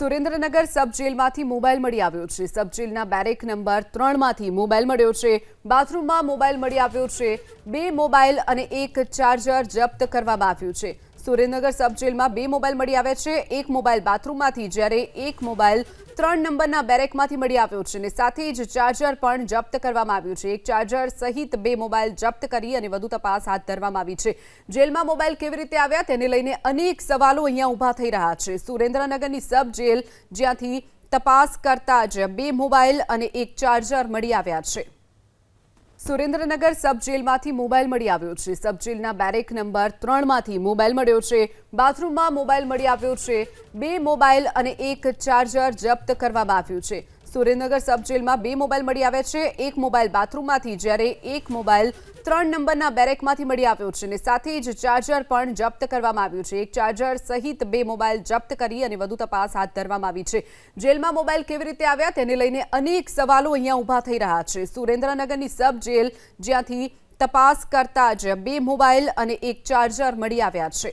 સુરેન્દ્રનગર સબ જેલમાંથી મોબાઈલ મળી આવ્યો છે. સબ જેલના બેરેક નંબર ત્રણમાંથી મોબાઈલ મળ્યો છે. બાથરૂમમાં મોબાઈલ મળી આવ્યો છે. બે મોબાઈલ અને એક ચાર્જર જપ્ત કરવામાં આવ્યું છે. સુરેન્દ્રનગર સબ જેલમાં બે મોબાઈલ મળી આવ્યા છે. એક મોબાઈલ બાથરૂમમાંથી, જ્યારે એક મોબાઈલ ત્રણ નંબરના બેરેકમાંથી મળી આવ્યો છે અને સાથે જ ચાર્જર પણ જપ્ત કરવામાં આવ્યું છે. એક ચાર્જર સહિત બે મોબાઈલ જપ્ત કરી અને વધુ તપાસ હાથ ધરવામાં આવી છે. જેલમાં મોબાઈલ કેવી રીતે આવ્યા તેને લઈને અનેક સવાલો અહીંયા ઊભા થઈ રહ્યા છે. સુરેન્દ્રનગરની સબ જેલ જ્યાંથી તપાસ કરતા જ બે મોબાઈલ અને એક ચાર્જર મળી આવ્યા છે. સુરેન્દ્રનગર સબ જેલમાંથી મોબાઈલ મળી આવ્યો છે. સબ જેલના બેરેક નંબર ત્રણમાંથી મોબાઈલ મળ્યો છે. બાથરૂમમાં મોબાઈલ મળી આવ્યો છે. બે મોબાઈલ અને એક ચાર્જર જપ્ત કરવામાં આવ્યું છે. સુરેન્દ્રનગર સબ જેલમાં બે મોબાઈલ મળી આવ્યા છે. એક મોબાઈલ બાથરૂમમાંથી, જ્યારે એક મોબાઈલ ત્રણ નંબરના બેરેકમાંથી મળી આવ્યો છે અને સાથે જ ચાર્જર પણ જપ્ત કરવામાં આવ્યું છે. એક ચાર્જર સહિત બે મોબાઈલ જપ્ત કરી અને વધુ તપાસ હાથ ધરવામાં આવી છે. જેલમાં મોબાઈલ કેવી રીતે આવ્યા તેને લઈને અનેક સવાલો અહીંયા ઊભા થઈ રહ્યા છે. સુરેન્દ્રનગરની સબ જેલ જ્યાંથી તપાસ કરતા જ બે મોબાઈલ અને એક ચાર્જર મળી આવ્યા છે.